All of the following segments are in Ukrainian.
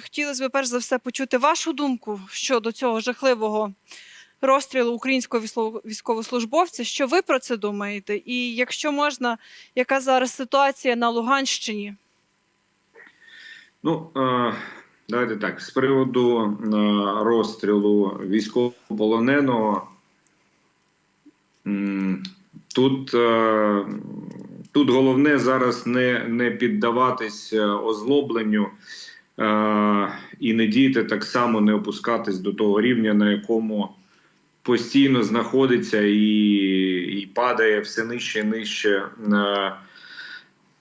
Хотілося б перш за все почути вашу думку щодо цього жахливого розстрілу українського військовослужбовця. Що ви про це думаєте? І якщо можна, яка зараз ситуація на Луганщині? Ну, е, давайте так. З приводу е, розстрілу військовополоненого. Тут, е, тут головне зараз не, не піддаватись озлобленню і не діяти так само, не опускатись до того рівня, на якому постійно знаходиться і, і падає все нижче і нижче. Е,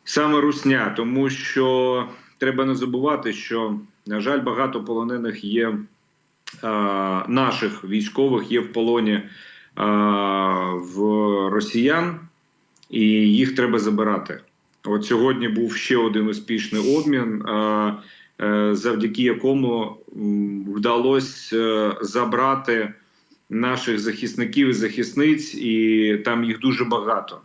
Саме русня, тому що треба не забувати, що на жаль, багато полонених є е, наших військових є в полоні е, в росіян, і їх треба забирати. От сьогодні був ще один успішний обмін, е, е, завдяки якому вдалося е, забрати наших захисників і захисниць, і там їх дуже багато.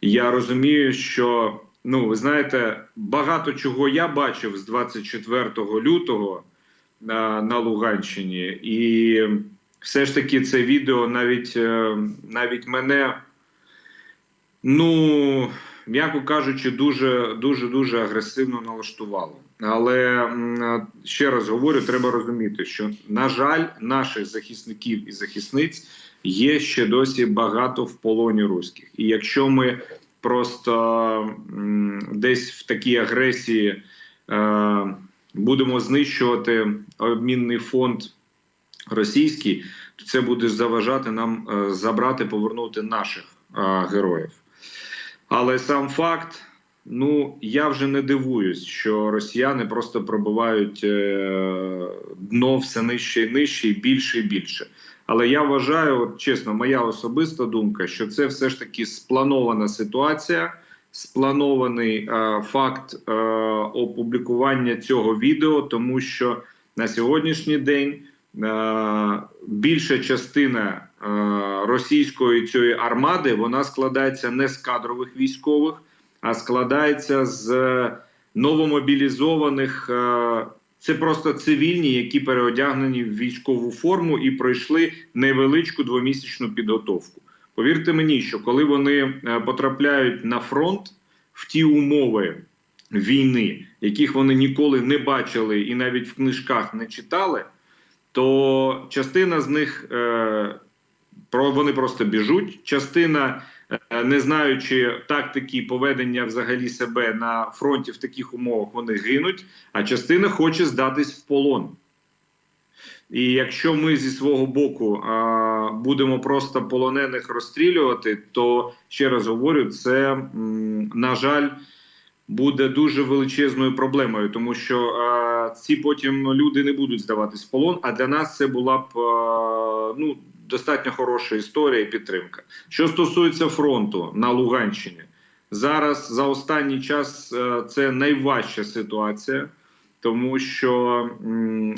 Я розумію, що ну ви знаєте, багато чого я бачив з 24 лютого на, на Луганщині, і все ж таки це відео навіть, е, навіть мене, ну м'яко кажучи, дуже дуже дуже агресивно налаштувало. Але ще раз говорю, треба розуміти, що на жаль, наших захисників і захисниць є ще досі багато в полоні руських. І якщо ми просто десь в такій агресії е, будемо знищувати обмінний фонд російський, то це буде заважати нам е, забрати, повернути наших е, героїв. Але сам факт, ну я вже не дивуюсь, що росіяни просто пробивають е, дно все нижче і нижче, і більше і більше. Але я вважаю, от чесно, моя особиста думка, що це все ж таки спланована ситуація, спланований е, факт е, опублікування цього відео, тому що на сьогоднішній день е, більша частина російської цієї армади вона складається не з кадрових військових, а складається з новомобілізованих. Е, це просто цивільні, які переодягнені в військову форму і пройшли невеличку двомісячну підготовку. Повірте мені, що коли вони е, потрапляють на фронт в ті умови війни, яких вони ніколи не бачили і навіть в книжках не читали, то частина з них е, вони просто біжуть, частина. е, Не знаючи тактики поведення взагалі себе на фронті в таких умовах, вони гинуть, а частина хоче здатись в полон. І якщо ми зі свого боку а, будемо просто полонених розстрілювати, то ще раз говорю, це м, на жаль буде дуже величезною проблемою, тому що а, ці потім люди не будуть здаватись в полон. А для нас це була б а, ну достатньо хороша історія і підтримка. Що стосується фронту на Луганщині, зараз за останній час е, це найважча ситуація тому що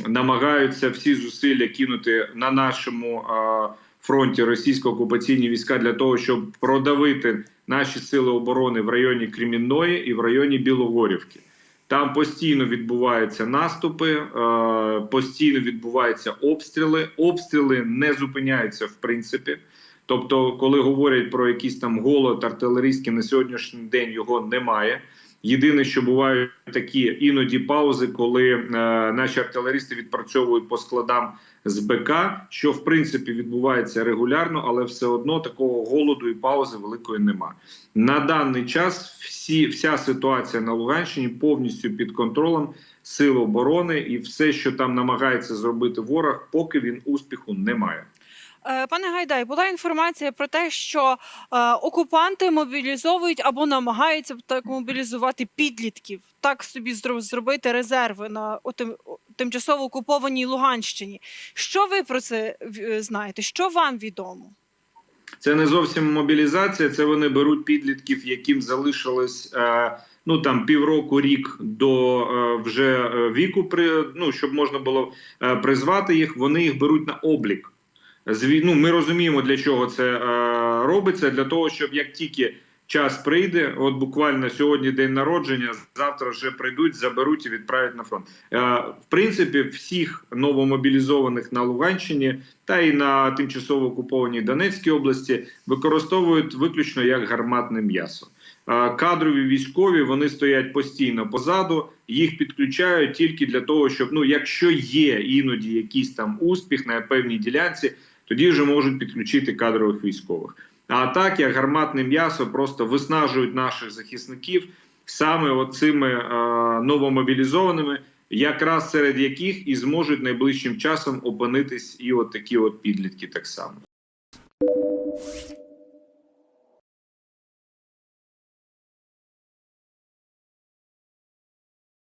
намагаються всі зусилля кинути на нашому а, фронті російсько-окупаційні війська для того, щоб продавити наші сили оборони в районі Кремінної і в районі Білогорівки. Там постійно відбуваються наступи, е, постійно відбуваються обстріли. Обстріли не зупиняються в принципі. Тобто, коли говорять про якийсь там голод артилерійський на сьогоднішній день його немає. Єдине, що бувають такі іноді паузи, коли е, наші артилеристи відпрацьовують по складам з БК, що в принципі відбувається регулярно, але все одно такого голоду і паузи великої нема. На даний час всі вся ситуація на Луганщині повністю під контролем сил оборони, і все, що там намагається зробити ворог, поки він успіху не має. Е, Пане Гайдай, була інформація про те, що е, окупанти мобілізовують або намагаються так мобілізувати підлітків, так собі зробити резерви на тимчасово окупованій Луганщині. Що ви про це е, знаєте? Що вам відомо? Це не зовсім мобілізація. Це вони беруть підлітків, яким залишилось ну там півроку, рік до вже віку, ну щоб можна було призвати їх. Вони їх беруть на облік. Ну, ми розуміємо, для чого це е, робиться. Для того, щоб як тільки час прийде. От буквально сьогодні день народження, завтра вже прийдуть, заберуть і відправлять на фронт. Е, в принципі, всіх новомобілізованих на Луганщині та й на тимчасово окупованій Донецькій області використовують виключно як гарматне м'ясо. Е, Кадрові військові вони стоять постійно позаду, їх підключають тільки для того, щоб ну, якщо є іноді якийсь там успіх на певній ділянці, тоді вже можуть підключити кадрових військових. А так як гарматне м'ясо просто виснажують наших захисників саме оцими е, новомобілізованими, якраз серед яких і зможуть найближчим часом опинитись і от такі от підлітки так само.